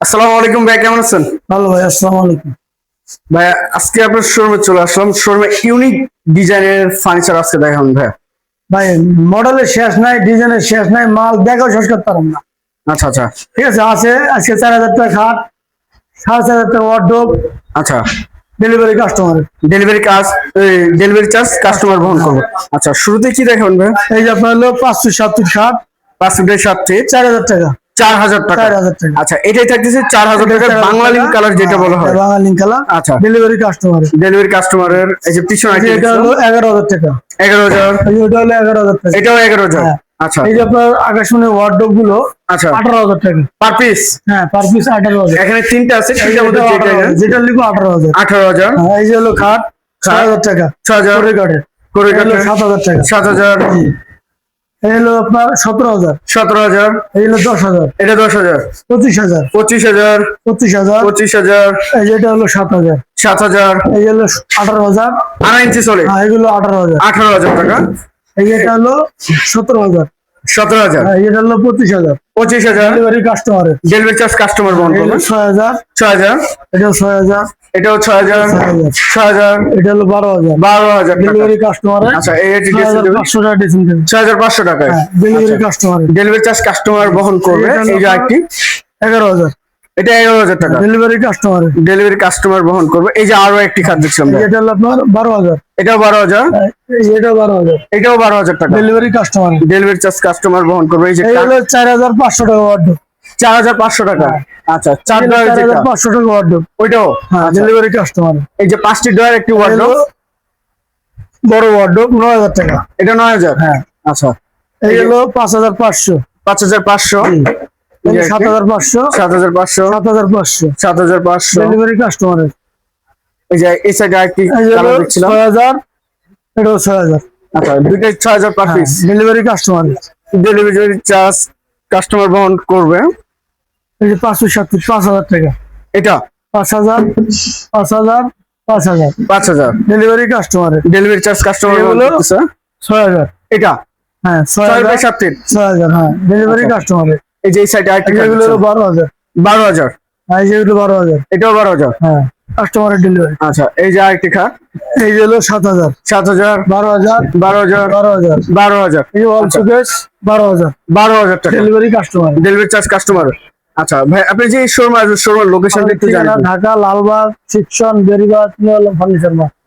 আসসালামু আলাইকুম ভাই কেমন আছেন? ভালো ভাই আসসালামু আলাইকুম। ভাই আজকে আপনার শোরুমে চলে আসলাম। শোরুমে ইউনিক ডিজাইনের ফার্নিচার আজকে দেখাবেন ভাই। ভাই মডেলের শেষ নাই ডিজাইনের শেষ নাই মাল দেখাও শেষ করতে পারলাম না। আচ্ছা আচ্ছা। ঠিক আছে আছে আজকে চার হাজার টাকা খাট সাড়ে চার হাজার টাকা ওয়ার্ডরোব আচ্ছা। ডেলিভারি কাস্টমারের ডেলিভারি কাজ ডেলিভারি চার্জ কাস্টমার বহন করবে। আচ্ছা শুরুতে কি দেখাবেন ভাই? এই যে আপনার হলো পাঁচশো সাতশো খাট পাঁচ ফুটের সাথে চার হাজার টাকা। চার হাজার টাকা। আচ্ছা এটাই থাকতেছে চার হাজার টাকা বাংলা লিঙ্ক কালার যেটা বলা হয়। বাঙালি কালার আচ্ছা। ডেলিভারি কাস্টমার ডেলিভারি কাস্টমারের এই যে পিছনে এটা হলো এগারো হাজার টাকা। এগারো হাজার। এই হলো এগারো হাজার টাকা। এটাও এগারো হাজার। হ্যাঁ। আচ্ছা। এই যে আপনার আকাশমণি ওয়ার্ডরোবগুলো আচ্ছা। আঠারো হাজার টাকা। পার পিস হ্যাঁ পার পিস আঠারো হাজার। এখানে তিনটা আছে তিনটার মধ্যে এটা যেটা যেটা লিখব আঠারো হাজার। আঠারো হাজার। হ্যাঁ, এই যে হলো খাট ছয় হাজার টাকা। ছ হাজার। করে কাঠের করে হলো সাত হাজার টাকা। সাত হাজার। হলো আপনার সতেরো হাজার। সতেরো হাজার। এই হলো দশ হাজার। এটা দশ হাজার। পঁচিশ হাজার। পঁচিশ হাজার। পঁচিশ হাজার। পঁচিশ হাজার। এটা হলো সাত হাজার। সাত হাজার। এই হলো আঠারো হাজার। আড়াই ইঞ্চি চলে হ্যাঁ এগুলো আঠারো হাজার। আঠারো হাজার টাকা। এই এটা হলো সতেরো হাজার। সতেরো হাজার। হ্যাঁ এটা হলো পঁচিশ হাজার। পঁচিশ হাজার। ডেলিভারি কাস্টমারের ডেলিভারি চার্জ কাস্টমার এটা হলো ছয় হাজার। ছয় হাজার। এটাও ছয় হাজার। এটাও ছয় হাজার। ছয় হাজার এটা হলো বারো হাজার। বারো হাজার ডেলিভারি কাস্টমারের আচ্ছা এটি ছয় হাজার পাঁচশো টাকা ডিসকাউন্ট ছয় হাজার পাঁচশো টাকায়। হ্যাঁ ডেলিভারি কাস্টমারের ডেলিভারি চার্জ কাস্টমার বহন করবে এই যে একটি এগারো হাজার। এটা এগারো হাজার টাকা। ডেলিভারি কাস্টমারের ডেলিভারি কাস্টমার বহন করবে। এই যে আরও একটি খাদ্য দেখছি আমরা। এটা হলো আপনার বারো হাজার। এটাও বারো হাজার। এটা বারো হাজার। এটাও বারো হাজার টাকা। Delivery customer delivery charge customer বহন করবে। এই যে চার হাজার পাঁচশো টাকা চার হাজার পাঁচশো টাকা। আচ্ছা চার চার হাজার পাঁচশো টাকা ওয়ার্ড ওইটাও হ্যাঁ আচ্ছা। ডেলিভারি কাস্টমার এই যে পাঁচটি ডয়ার একটি ওয়ার্ডরোব বড় ওয়ার্ড নয় হাজার টাকা। এটা নয় হাজার? হ্যাঁ। আচ্ছা। এই হলো পাঁচ হাজার পাঁচশো। পাঁচ হাজার পাঁচশো? সাত হাজার পাঁচশো। সাত হাজার পাঁচশো। সাত হাজার পাঁচশো। সাত হাজার পাঁচশো। ডেলিভারি কাস্টমারের এই যে এই সাইডে দেখছিলাম। ছয় হাজার এটাও ছয় হাজার। আচ্ছা দুইটাই ছয় হাজার পার পিস ডেলিভারি কাস্টমারের ডেলিভারি চার্জ কাস্টমার বহন করবে। পাঁচশো সাতত্রিশ পাঁচ হাজার টাকা। এটা? পাঁচ হাজার পাঁচ হাজার পাঁচ হাজার। পাঁচ হাজার। ডেলিভারি কাস্টমারের ডেলিভারি চার্জ কাস্টমার এগুলো- ছয় হাজার। এটা? হ্যাঁ ছয় হাজার সাত ছয় হাজার হ্যাঁ ডেলিভারি আচ্ছা। কাস্টমারের এই যে এই সাইডে আরেকটি এগুলো হলো বারো হাজার। বারো হাজার। হ্যাঁ যেগুলো বারো হাজার। এটাও বারো হাজার? হ্যাঁ কাস্টমারের ডেলিভারি আচ্ছা এই যে আরেকটি খাট এই যে হলো সাত হাজার। সাত হাজার। বারো হাজার। বারো হাজার। বারো হাজার। বারো হাজার। এই বারো হাজার। বারো হাজার টাকা। Delivery customer delivery charge customer আচ্ছা ভাই আপনি যে শোরুম শোরুমের লোকেশনটা একটু জানেন ঢাকা লালবাগ শিক্ষণ বেরিবাগ ফার্নিচার মার্ট